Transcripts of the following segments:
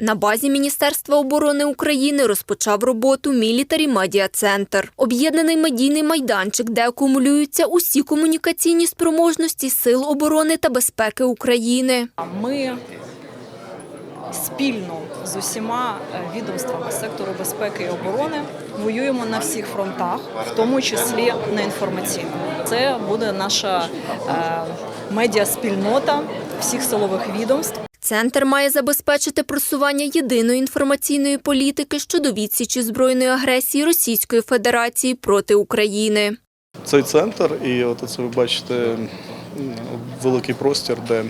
На базі Міністерства оборони України розпочав роботу Мілітарі Медіа Центр. Об'єднаний медійний майданчик, де акумулюються усі комунікаційні спроможності Сил оборони та безпеки України. Ми спільно з усіма е, відомствами сектору безпеки і оборони воюємо на всіх фронтах, в тому числі на інформаційному. Це буде наша е, медіаспільнота всіх силових відомств. Центр має забезпечити просування єдиної інформаційної політики щодо відсічі збройної агресії Російської Федерації проти України. Цей центр, і от це ви бачите великий простір, де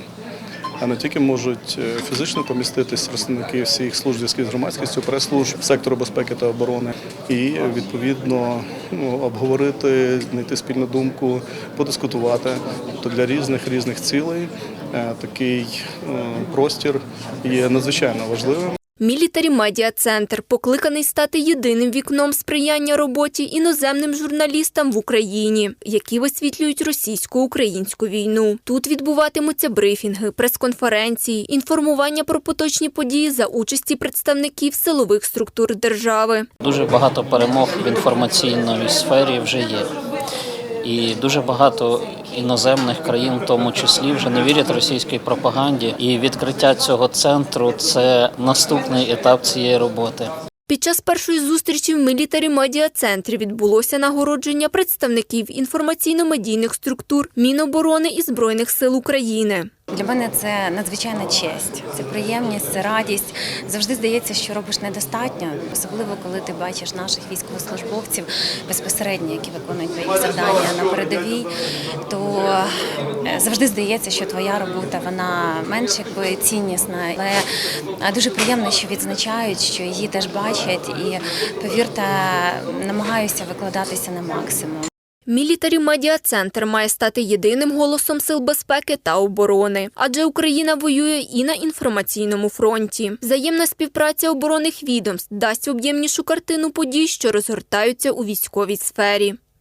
не тільки можуть е, фізично поміститись представники всіх служб зв'язків з громадськістю, прес-служб сектору безпеки та оборони, і е, відповідно ну, обговорити, знайти спільну думку, подискутувати. Тобто для різних різних цілей е, такий простір є надзвичайно важливим. Мілітарі Медіа Центр покликаний стати єдиним вікном сприяння роботі іноземним журналістам в Україні, які висвітлюють російсько-українську війну. Тут відбуватимуться брифінги, прес-конференції, інформування про поточні події за участі представників силових структур держави. Дуже багато перемог в інформаційній сфері вже є. І дуже багато іноземних країн, в тому числі, вже не вірять російській пропаганді. І відкриття цього центру це наступний етап цієї роботи. Під час першої зустрічі в Мілітарі Медіа Центрі відбулося нагородження представників інформаційно-медійних структур Міноборони і Збройних сил України. Для мене це надзвичайна честь, це приємність, це радість. Завжди здається, що робиш недостатньо, особливо коли ти бачиш наших військовослужбовців безпосередньо, які виконують бойові завдання на передовій. То е, завжди здається, що твоя робота вона менш якби ціннісна, але е, дуже приємно, що відзначають, що її теж бачать, і повірте, намагаюся викладатися на максимум. Мілітарі Медіа Центр має стати єдиним голосом сил безпеки та оборони, адже Україна воює і на інформаційному фронті. Взаємна співпраця оборонних відомств дасть об'ємнішу картину подій, що розгортаються у військовій сфері.